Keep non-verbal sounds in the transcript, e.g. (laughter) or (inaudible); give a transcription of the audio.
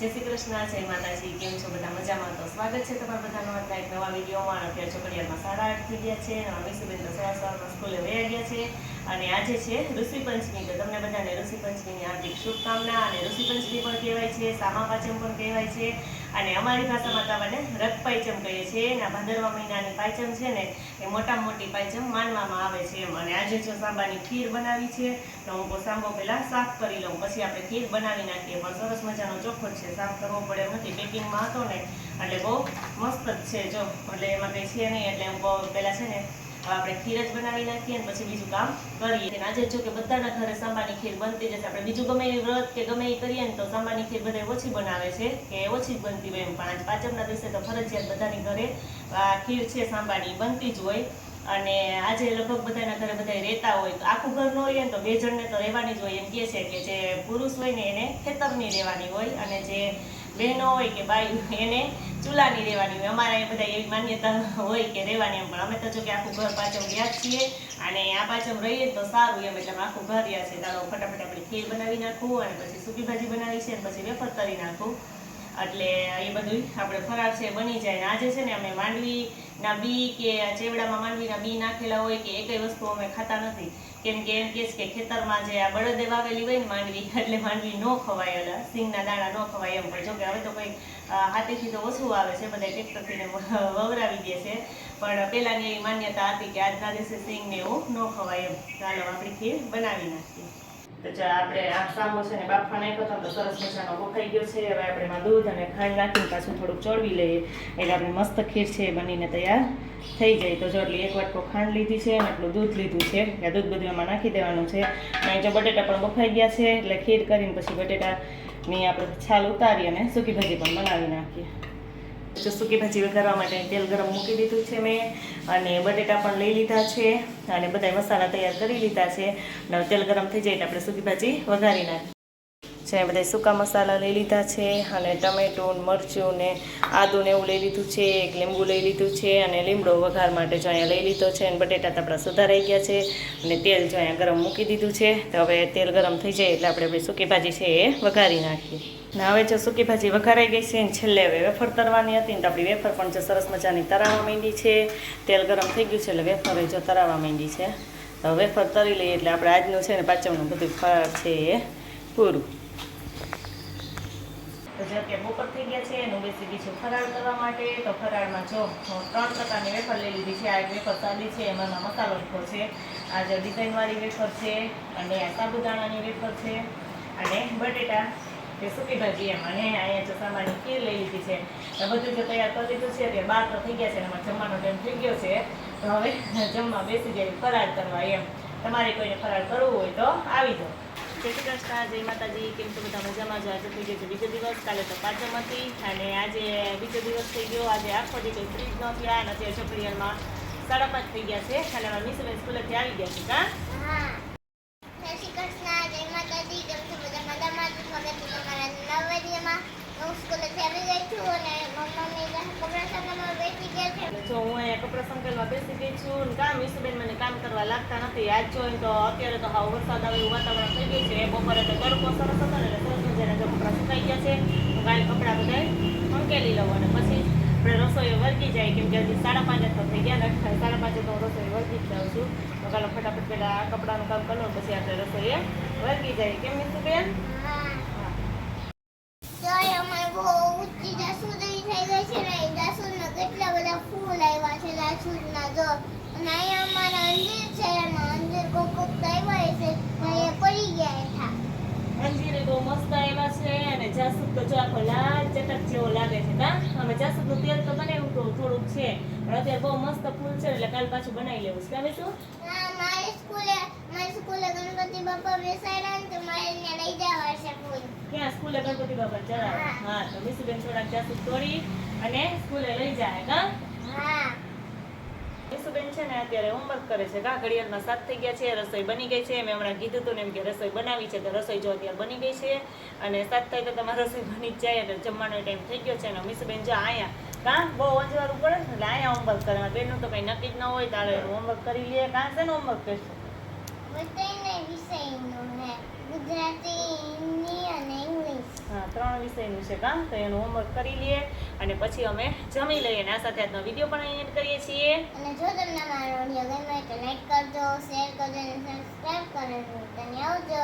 જય શ્રી કૃષ્ણ, જય માતાજી, કેમ છો? બધા મજામાં? તો સ્વાગત છે તમારા બધાનો. આજના એક નવા વિડીયોમાં. અત્યારે છોકરીઓમાં સાડા આઠ થઈ ગયા છે. અને મીસુબેન તો સવાર સવારમાં સ્કૂલે વયા ગયા છે. અને આજે છે, ઋષિ પંચમી, તો તમને બધાને ઋષિ પંચમીની હાર્દિક શુભકામના અને ઋષિ પંચમી પણ કહેવાય છે, સામા પાચમ પણ કહેવાય છે અને અમારી ભાષામાં તમને રથ પાંચમ કહીએ છીએ. એના ભાદરવા મહિનાની પાંચમ છે ને, એ મોટામાં મોટી પાંચમ માનવામાં આવે છે એમ. અને આજે જો સાંબાની ખીર બનાવી છે, તો હું સાંબો પહેલાં સાફ કરી લઉં, પછી આપણે ખીર બનાવી નાખીએ. પણ સરસ મજાનો ચોખ્ખો છે, સાફ કરવો પડે એમ નથી. પેકિંગમાં હતો ને, એટલે બહુ મસ્ત જ છે જો. એટલે એમાં કંઈ છે નહીં, એટલે હું બહુ પહેલાં છે ને આપણે ખીર જ બનાવી નાખીએ અને પછી બીજું કામ કરીએ. આજે જો કે બધાના ઘરે સાંબાની ખીર બનતી જશે આપણે બીજું ગમે એ વ્રત કે ગમે એ કરીએ ને તો સાંબાની ખીર બધા ઓછી બનાવે છે કે ઓછી જ બનતી હોય એમ. પણ આજ પાંચમના દિવસે તો ફરજિયાત બધાની ઘરે આ ખીર છે સાંબાની બનતી જ હોય. અને આજે લગભગ બધાના ઘરે બધા રહેતા હોય તો આખું ઘર ન હોય ને તો બે જણને તો રહેવાની જ હોય એમ કહે છે કે જે પુરુષ હોય ને એને ખેતરની રહેવાની હોય અને જે બહેનો હોય કે બાઈ એને ચૂલાની રહેવાની હોય. અમારા એ બધા એવી માન્યતા હોય કે રહેવાની એમ, પણ અમે તો જો કે આખું ઘર પાછળ રહ્યા છીએ અને આ પાછળ રહીએ તો સારું એમ, એટલે આખું ઘર રહ્યા છે ચાલો ફટાફટ આપણે ખીર બનાવી નાખું અને પછી સૂકી ભાજી બનાવી છે અને પછી વેફર કરી નાખું. એટલે એ બધું આપણે ફરાળ છે બની જાય. આજે છે ને અમે માંડવીના બી કે ચેવડામાં માંડવીના બી નાખેલા હોય કે એકય વસ્તુ અમે ખાતા નથી. કેમ કે એમ કહે છે કે ખેતરમાં જે આ બળદે વાવેલી હોય ને માંડવી, (laughs) એટલે માંડવી ન ખવાય એટલે સિંગના દાણા ન ખવાય એમ. પણ જોકે હવે તો કંઈ હાથેથી તો ઓછું આવે છે બધા ટ્રેક્ટરથી (laughs) વવરાવી દે છે. પણ પહેલાંની એવી માન્યતા હતી કે આજના દિવસે સિંગને એવું ન ખવાય એમ. ચાલો આપણી ખીર બનાવી નાખીએ. તો ચાલ આપણે આ સામો છે ને બાફા નાખ્યો હતો તો સરસ મજાનો બફાઈ ગયો છે. હવે આપણે એમાં દૂધ અને ખાંડ નાખીને પાછું થોડુંક ચોળવી લઈએ. એટલે આપણે મસ્ત ખીર છે એ બનીને તૈયાર થઈ જાય તો જો એટલે એક વાટકો ખાંડ લીધી છે અને આટલું દૂધ લીધું છે. એ દૂધ બધું એમાં નાખી દેવાનું છે. અને જો બટેટા પણ બફાઈ ગયા છે, એટલે ખીર કરીને પછી બટેટાની આપણે છાલ ઉતારી અને સૂકી ભાજી પણ બનાવી નાખીએ. સૂકી ભાજી વઘારવા માટે તેલ ગરમ મૂકી દીધું છે મેં અને બટેટા પણ લઈ લીધા છે અને બધા મસાલા તૈયાર કરી લીધા છે. અને તેલ ગરમ થઈ જાય એટલે આપણે સુકી ભાજી વઘારી નાખીએ. છે બધા સૂકા મસાલા લઈ લીધા છે અને ટમેટું મરચું ને આદું ને એવું લઈ લીધું છે, એક લીંબુ લઈ લીધું છે અને લીમડો વઘાર માટે જો અહીંયા લઈ લીધો છે અને બટેટા તપડા સુધારાઈ ગયા છે અને તેલ જો અહીંયા ગરમ મૂકી દીધું છે. તો હવે તેલ ગરમ થઈ જાય એટલે આપણે સૂકી ભાજી છે એ વઘારી નાખીએ. ને હવે જો સૂકી ભાજી વઘારાઈ ગઈ છે ને છેલ્લે હવે વેફર તરવાની હતી ને તો આપણી વેફર પણ જો સરસ મજાની તરાવવા માંડી છે. તેલ ગરમ થઈ ગયું છે એટલે વેફર જો તરાવવા માંડી છે. તો વેફર તરી લઈએ એટલે આપણે આજનું છે ને પાચમનું બધું ફળ છે એ પૂરું. તો જે અત્યારે બપોર થઈ ગયા છે, એનું બેસી છું ફરાળ કરવા માટે, તો ફરાળમાં જો ત્રણ પ્રકારની વેફર લઈ લીધી છે. આ એક વેફર સાદી છે, એમાં મસાલો લખો છે. આ જે ડિઝાઇનવાળી વેફર છે, અને સાબુદાણાની વેફર છે, અને બટેટા એ સૂકી ભાજી એમ. અને અહીંયા જો સામાન્ય ખીર લઈ લીધી છે. તો બધું જો તૈયાર કરી લીધું છે કે બાર તો થઈ ગયા છે એમાં જમવાનો ટાઈમ થઈ ગયો છે. તો હવે જમવા બેસી જાય ફરાળ કરવા એમ. તમારે કોઈને ફરાળ કરવું હોય તો આવી જાઓ. જય શ્રી જય માતાજી, કેમ છો બધા મજામાં? જો આજે થઈ બીજો દિવસ, કાલે તો પાંચમ હતી અને આજે બીજો દિવસ થઈ ગયો. આજે આખો જે કંઈ ફ્રીજ ન થયા અને અત્યારે છોકરીઓમાં સાડા પાંચ થઈ ગયા છે. અને અમારા મિસબેન સ્કૂલેથી આવી ગયા છે, કાં હા. જય શ્રી કૃષ્ણ, જય માતાજી, કેમ છો બધા મજામાં? સ્વાગત છે તમારા નવા વિડીયોમાં. હું સ્કૂલેથી આવી ગઈ છું અને મમ્મી કપડા સામાનમાં બેસી ગયા છે. એટલે જો હું અહીંયા કપડા સંકલમાં બેસી ગઈ છું કામ મિસબેન મને કામ કરવા લાગતા નથી. આજ જોઈને તો અત્યારે તો હાવ વરસાદ આવે એવું વાતાવરણ થઈ ગયું છે. બપોરે તો તડકો સરસ હતો ને, એટલે સરસ મજાના કપડાં સુકાઈ ગયા છે. હું કાલે કપડાં બધા સંકેલી લઉં અને પછી આપણે રસોઈ વર્ગી જાય, કેમ કે હજી સાડા પાંચ તો થઈ ગયા ને સાડા પાંચે તો હું રસોઈ વર્ગી જ જાઉં છું. તો કાલે ફટાફટ પહેલાં આ કપડાનું કામ કરો પછી આપણે રસોઈએ વર્ગી જાય. કેમ હા. તો એ બહુ થઈ ગઈ છે ને જાસૂદના કેટલા બધા ફૂલ આવ્યા છે જાસૂદના જો અને અહીંયા અમારા અંજીર છે એમાં અંજીર કોક કોક તો આવ્યા છે અહીંયા પડી ગયા હેઠા અંજીરે બહુ મસ્ત આવ્યા છે અને જાસૂદ તો જો આખો લાલ ચટક જેવો લાગે છે ના અમે જાસૂદનું તેલ તો બનાવ્યું તો થોડુંક છે પણ અત્યારે બહુ મસ્ત ફૂલ છે એટલે કાલ પાછું બનાવી લેવું છે. કામે શું? મારી સ્કૂલે મારી સ્કૂલે ગણપતિ બાપા બેસાડ્યા ને તો મારે એને લઈ જવા છે ફૂલ. ક્યાં? સ્કૂલે ગણપતિ બાપા ચડાવે હા. તો મિસુબેન થોડાક જાસૂદ તોડી અને સ્કૂલે લઈ જાય હા છે ને અત્યારે હોમવર્ક કરે છે. કા ઘડિયાળમાં સાત થઈ ગયા છે, રસોઈ બની ગઈ છે. મેં હમણાં કીધું હતું ને એમ કે રસોઈ બનાવી છે, તો રસોઈ જો અત્યારે બની ગઈ છે અને સાત થાય તો તમારે રસોઈ બની જ જાય એટલે જમવાનો ટાઈમ થઈ ગયો છે અને મિસુબેન જો અહીંયા કાં? બહુ અંજવાળું પડે છે એટલે અહીંયા હોમવર્ક કરે બેનનું તો કંઈ નક્કી જ ન હોય, તારે હોમવર્ક કરી લે. કાં છે ને હોમવર્ક કરશે? ત્રણેય વિષયનું હે. ગુજરાતી હિન્દી અને ઇંગ્લિશ. હા ત્રણ વિષયનું છે કાં તો એનું હોમવર્ક કરી લઈએ અને પછી અમે જમી લઈએ અને આ સાથે આજનો વીડિયો પણ અહીં end કરીએ છીએ. અને જો તમને મારો વીડિયો ગમ્યો હોય તો લાઈક કરજો શેર કરજો અને સબસ્ક્રાઈબ કરજો તને આવજો